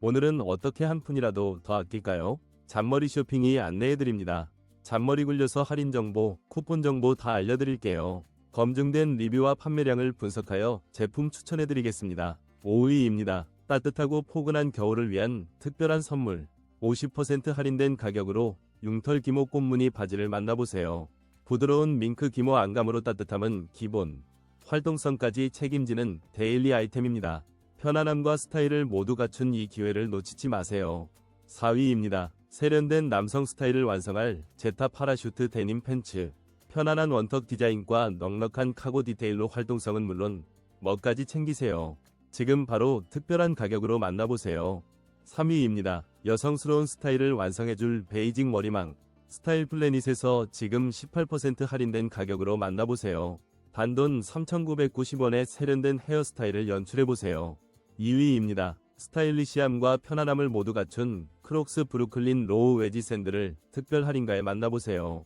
오늘은 어떻게 한 푼이라도 더 아낄까요? 잔머리 쇼핑이 안내해드립니다. 잔머리 굴려서 할인 정보, 쿠폰 정보 다 알려드릴게요. 검증된 리뷰와 판매량을 분석하여 제품 추천해드리겠습니다. 5위입니다. 따뜻하고 포근한 겨울을 위한 특별한 선물. 50% 할인된 가격으로 융털 기모 꽃무늬 바지를 만나보세요. 부드러운 밍크 기모 안감으로 따뜻함은 기본. 활동성까지 책임지는 데일리 아이템입니다. 편안함과 스타일을 모두 갖춘 이 기회를 놓치지 마세요. 4위입니다. 세련된 남성 스타일을 완성할 제타 파라슈트 데님 팬츠. 편안한 원턱 디자인과 넉넉한 카고 디테일로 활동성은 물론 멋까지 챙기세요. 지금 바로 특별한 가격으로 만나보세요. 3위입니다. 여성스러운 스타일을 완성해줄 베이징 머리망. 스타일 플래닛에서 지금 18% 할인된 가격으로 만나보세요. 단돈 3,990원의 세련된 헤어스타일을 연출해보세요. 2위입니다. 스타일리시함과 편안함을 모두 갖춘 크록스 브루클린 로우 웨지 샌들을 특별 할인가에 만나보세요.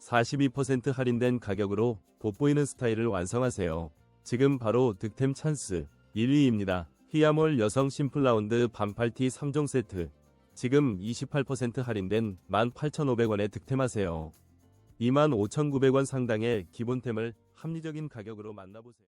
42% 할인된 가격으로 돋보이는 스타일을 완성하세요. 지금 바로 득템 찬스 1위입니다. 히아몰 여성 심플라운드 반팔티 3종 세트. 지금 28% 할인된 18,500원에 득템하세요. 25,900원 상당의 기본템을 합리적인 가격으로 만나보세요.